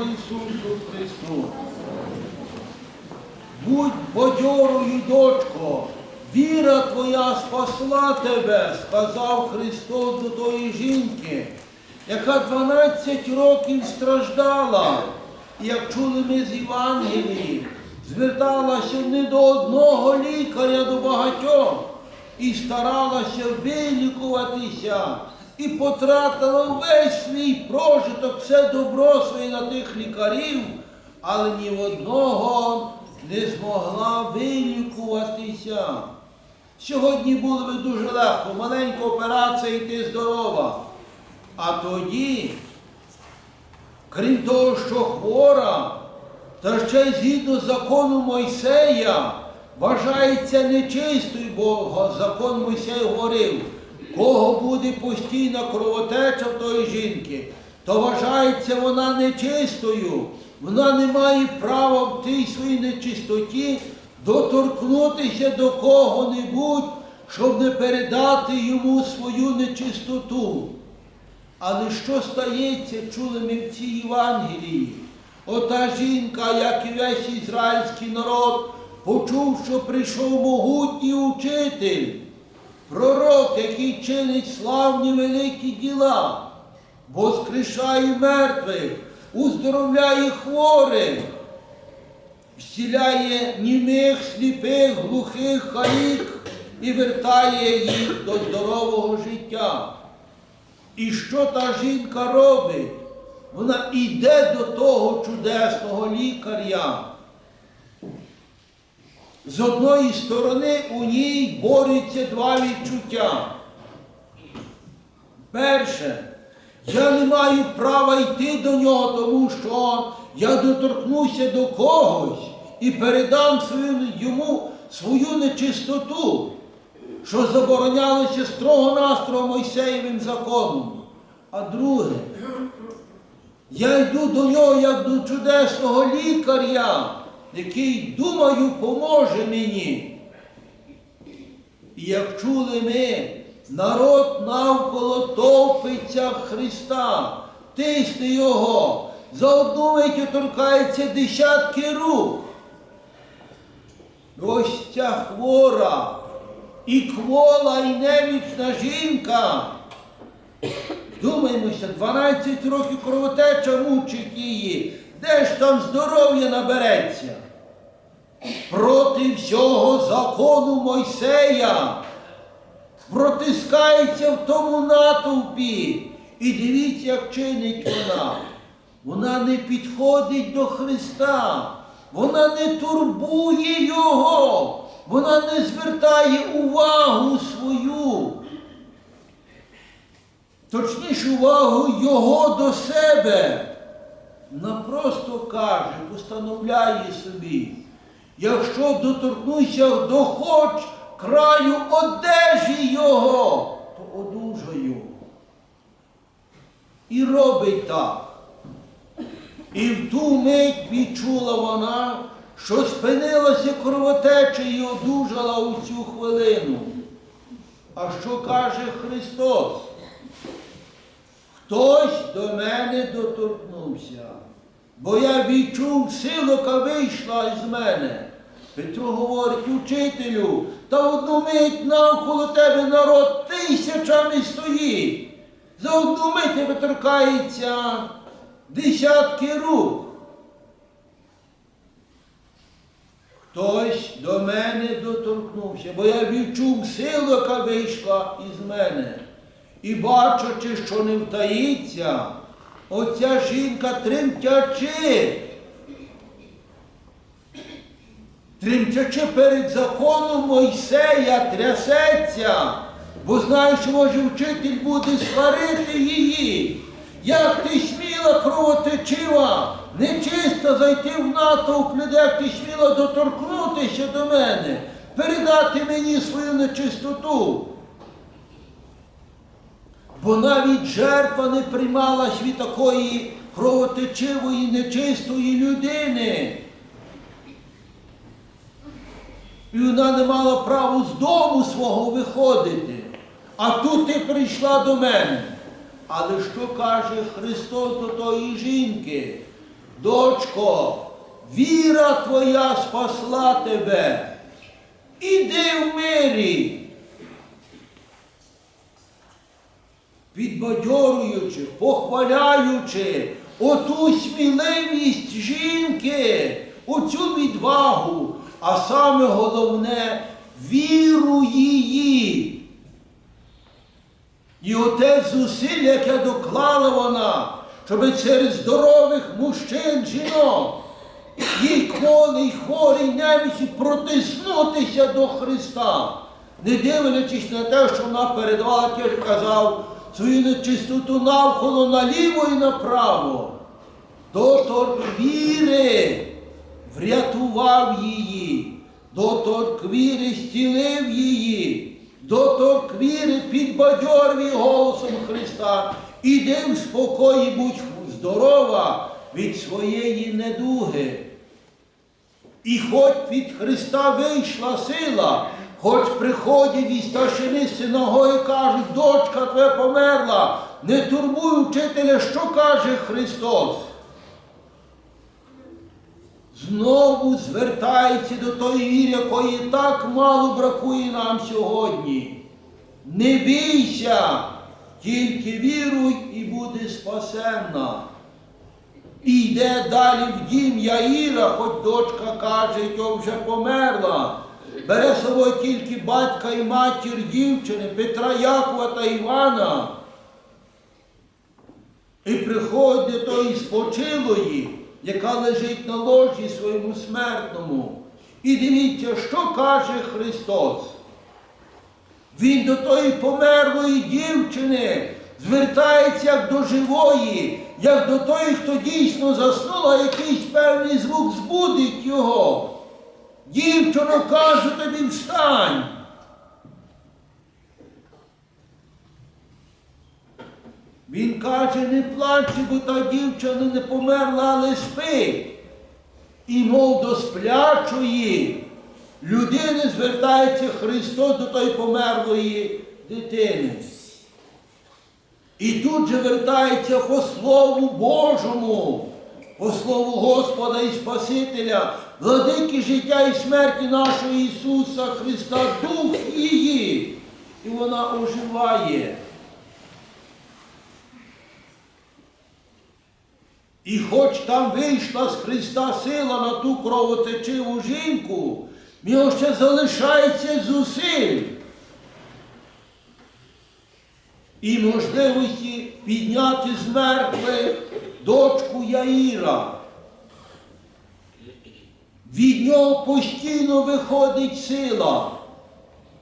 Ісусу Христу. Будь бадьорою, дочко, віра твоя спасла тебе, сказав Христос до тої жінки, яка 12 років страждала, і як чули ми з Євангелії, зверталася не до одного лікаря, до багатьох, і старалася вилікуватися, і потратила весь свій прожиток, все добро своє на тих лікарів, але ні одного не змогла вилікуватися. Сьогодні було би дуже легко, маленька операція і ти здорова. А тоді, крім того, що хвора, та ще й згідно закону Мойсея, вважається нечистою, бо закон Мойсей говорив, кого буде постійна кровотеча в тої жінки, то вважається вона нечистою. Вона не має права в тій своїй нечистоті доторкнутися до кого-небудь, щоб не передати йому свою нечистоту. Але що стається, чули ми в цій Євангелії? Ота жінка, як і весь ізраїльський народ, почув, що прийшов могутній учитель, пророк, який чинить славні великі діла, воскрешає мертвих, уздоровляє хворих, зціляє німих, сліпих, глухих, халік і вертає їх до здорового життя. І що та жінка робить? Вона йде до того чудесного лікаря. З одної сторони у ній борються два відчуття. Перше, я не маю права йти до нього, тому що я доторкнуся до когось і передам свою, йому свою нечистоту, що заборонялося строго настрого Мойсеєвим законом. А друге, я йду до нього як до чудесного лікаря, який, думаю, поможе мені. І як чули ми, народ навколо товпиться Христа, тисне Його, за одну мить торкається десятки рук. Ось ця хвора і квола, і немічна жінка. Думаємося, 12 років кровотеча мучить її. Де ж там здоров'я набереться? Проти всього закону Мойсея протискається в тому натовпі. І дивіться, як чинить вона. Вона не підходить до Христа, вона не турбує Його, вона не звертає увагу свою. Точніше увагу Його до себе. Вона просто каже, постановляє собі, якщо доторкнуся до хоч краю одежі Його, то одужаю. І робить так. І в ту мить відчула вона, що спинилася кровотеча і одужала у цю хвилину. А що каже Христос? Хтось до мене доторкнувся, бо я відчув силу, яка вийшла із мене. Петро говорить, учителю, та одну мить навколо тебе народ тисячами стоїть. За одну мить тебе торкається десятки рук. Хтось до мене доторкнувся, бо я відчув силу, яка вийшла із мене. І бачачи, що не втаїться, оця жінка тремтячи, тремтячи перед законом Мойсея трясеться, бо знає, що може вчитель буде сварити її. Як ти сміла кровотечива, нечиста зайти в натовп людей, як ти сміла доторкнутися до мене, передати мені свою нечистоту. Бо навіть жертва не приймалась від такої кровотечивої, нечистої людини. І вона не мала права з дому свого виходити. А тут ти прийшла до мене. Але що каже Христос до тої жінки? дочко, віра твоя спасла тебе. Іди в мирі. Підбадьорюючи, похваляючи оту сміливість жінки, оцю відвагу, а саме головне віру її. І оте зусилля, яке доклала вона, щоб через здорових мужчин, жінок, їй кволий, хворий немічі протиснутися до Христа, не дивлячись на те, що вона передавала, як я казав, свою нечистоту навколо наліво і направо. Доторк віри врятував її, доторк віри зцілив її, доторк віри підбадьорив голосом Христа. Іди в спокої, будь здорова від своєї недуги. І хоч від Христа вийшла сила, хоч приходять і старшини синагоги кажуть, дочка твоя померла, не турбуй учителя, що каже Христос. Знову звертається до тої віри, якої так мало бракує нам сьогодні. Не бійся, тільки віруй і буде спасенна. І йде далі в дім Яїра, хоч дочка каже, що вже померла. Бере з собою тільки батька і матір дівчини, Петра Якова та Івана. І приходить до тої спочилої, яка лежить на ложі своєму смертному. І дивіться, що каже Христос. Він до тої померлої дівчини звертається як до живої, як до тої, хто дійсно заснула, якийсь певний звук збудить його. Дівчино, кажу тобі, встань. Він каже, не плач, бо та дівчина не померла, але спи. І мов до сплячої людини звертається Христос до тої померлої дитини. І тут же вертається по Слову Божому, по Слову Господа і Спасителя, владики життя і смерті нашого Ісуса Христа, Дух її. І вона оживає. І хоч там вийшла з Христа сила на ту кровотечиву жінку, в ще залишається зусиль. І можливості підняти з мертвих дочку Яїра. Від нього постійно виходить сила,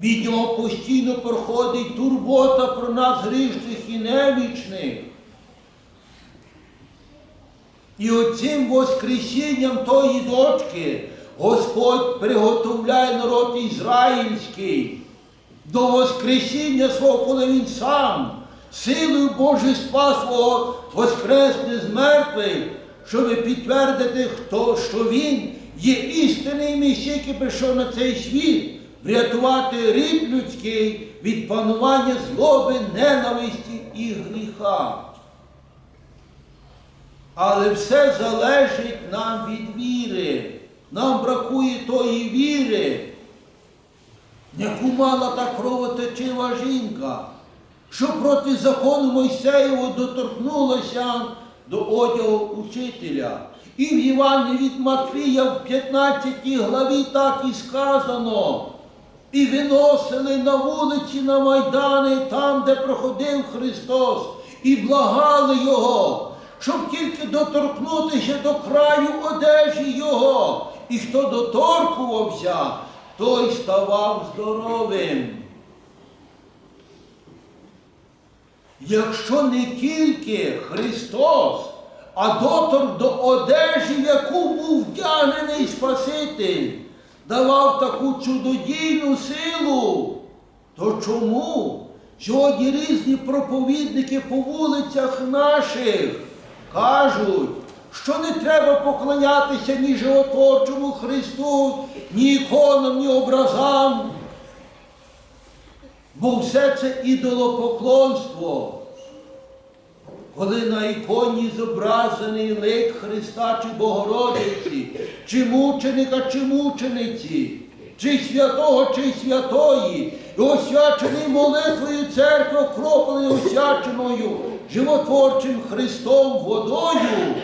від нього постійно проходить турбота про нас грішних і немічних. І оцим воскресінням тої дочки Господь приготовляє народ ізраїльський до Воскресіння свого, коли він сам силою Божества свого воскресне з мертвих, щоб підтвердити, хто, що він є істинний Месій, який прийшов на цей світ, врятувати рід людський від панування злоби, ненависті і гріха. Але все залежить нам від віри. Нам бракує тої віри, яку мала та кровотечива жінка, що проти закону Мойсеєву доторкнулася до одягу учителя. І в Івані від Матвія в 15 главі так і сказано. І виносили на вулиці, на майдани, там, де проходив Христос, і благали Його щоб тільки доторкнутися до краю одежі Його. І хто доторкувався, той ставав здоровим. Якщо не тільки Христос, а доторк до одежі, в яку був вдягнений Спаситель, давав таку чудодійну силу, то чому сьогодні різні проповідники по вулицях наших? Кажуть, що не треба поклонятися ні животворчому Христу, ні іконам, ні образам, бо все це ідолопоклонство. Коли на іконі зображений лик Христа чи Богородиці, чи мученика, чи мучениці, чи святого, чи святої, і освячений молитвою церкви, окроплений освяченою животворчим Христом водою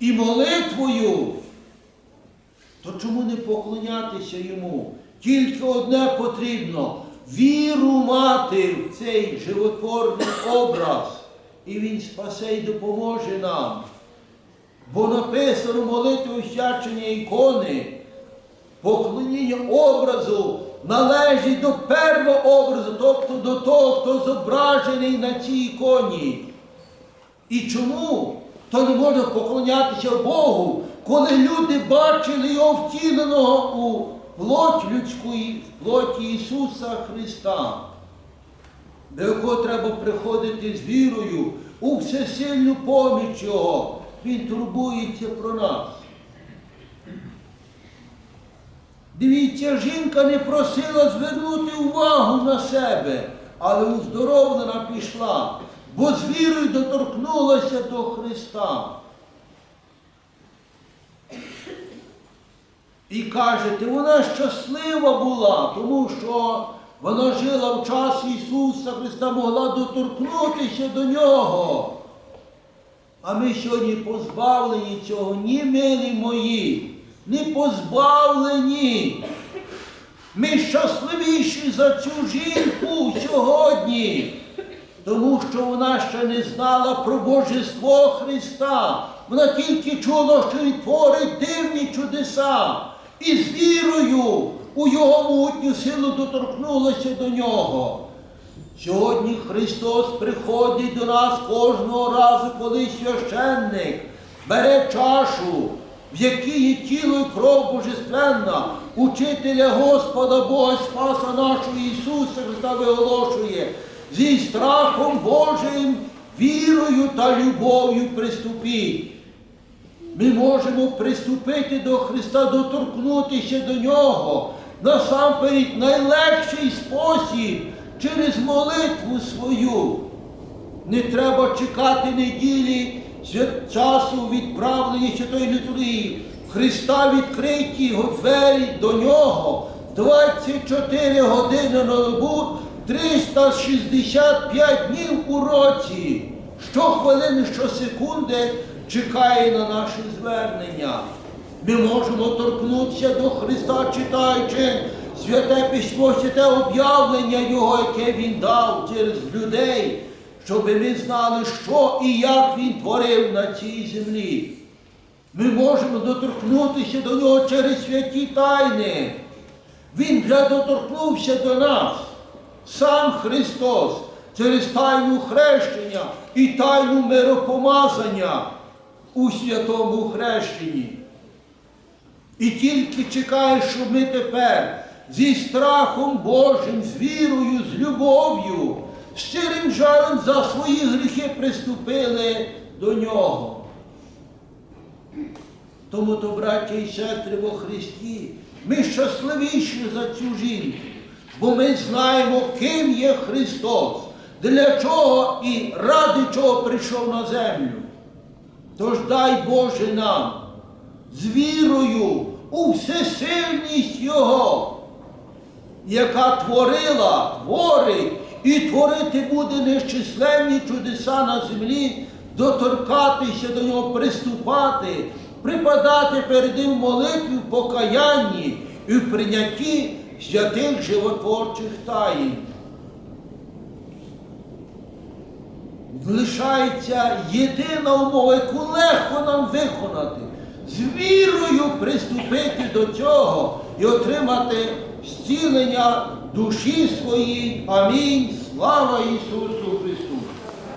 і молитвою, то чому не поклонятися йому? Тільки одне потрібно віру мати в цей животворний образ, і він спасе і допоможе нам. Бо написано молитву освячення ікони, поклоніння образу належить до першого образу, тобто до того, хто зображений на цій іконі. І чому? То не можна поклонятися Богу, коли люди бачили його втіленого у плоть людську, і в плоті Ісуса Христа, до якого треба приходити з вірою у всесильну поміч Його. Він турбується про нас. Дивіться, жінка не просила звернути увагу на себе, але уздоровлена пішла, бо з вірою доторкнулася до Христа. І кажете, вона щаслива була, тому що вона жила в час Ісуса Христа, могла доторкнутися до Нього. А ми сьогодні позбавлені цього, ні, милі мої, не позбавлені. Ми щасливіші за цю жінку сьогодні, тому що вона ще не знала про Божество Христа. Вона тільки чула, що Він творить дивні чудеса. І з вірою у Його могутню силу доторкнулася до нього. Сьогодні Христос приходить до нас кожного разу, коли священник бере чашу, в якій є тіло і кров божественна, учителя Господа Бога Спаса нашого Ісуса Христа виголошує зі страхом Божим, вірою та любов'ю приступіть. Ми можемо приступити до Христа, доторкнутися до Нього. Насамперед найлегший спосіб через молитву свою. Не треба чекати неділі часу відправлення Святої Літургії. Христа відкриті двері до нього 24 години на добу, 365 днів у році. Щохвилини, щосекунди чекає на наше звернення. Ми можемо торкнутися до Христа, читаючи святе письмо, святе об'явлення Його, яке Він дав через людей, щоб ми знали, що і як Він творив на цій землі. Ми можемо доторкнутися до нього через святі тайни. Він вже доторкнувся до нас, сам Христос, через тайну хрещення і тайну миропомазання у святому хрещенні. І тільки чекає, щоб ми тепер зі страхом Божим, з вірою, з любов'ю, щирим жалем за свої гріхи приступили до нього. Тому, то, браття і сестри во Христі, ми щасливіші за цю жінку, бо ми знаємо, ким є Христос, для чого і ради чого прийшов на землю. Тож дай Боже нам з вірою у всесильність Його, яка творила, творить і творити буде нещисленні чудеса на землі, доторкатися до нього, приступати, припадати перед ним молитві, в покаянні і в прийнятті святих животворчих таїн. Лишається єдина умова, яку легко нам виконати, з вірою приступити до цього і отримати зцілення душі своїй. Амінь. Слава Ісусу Христу!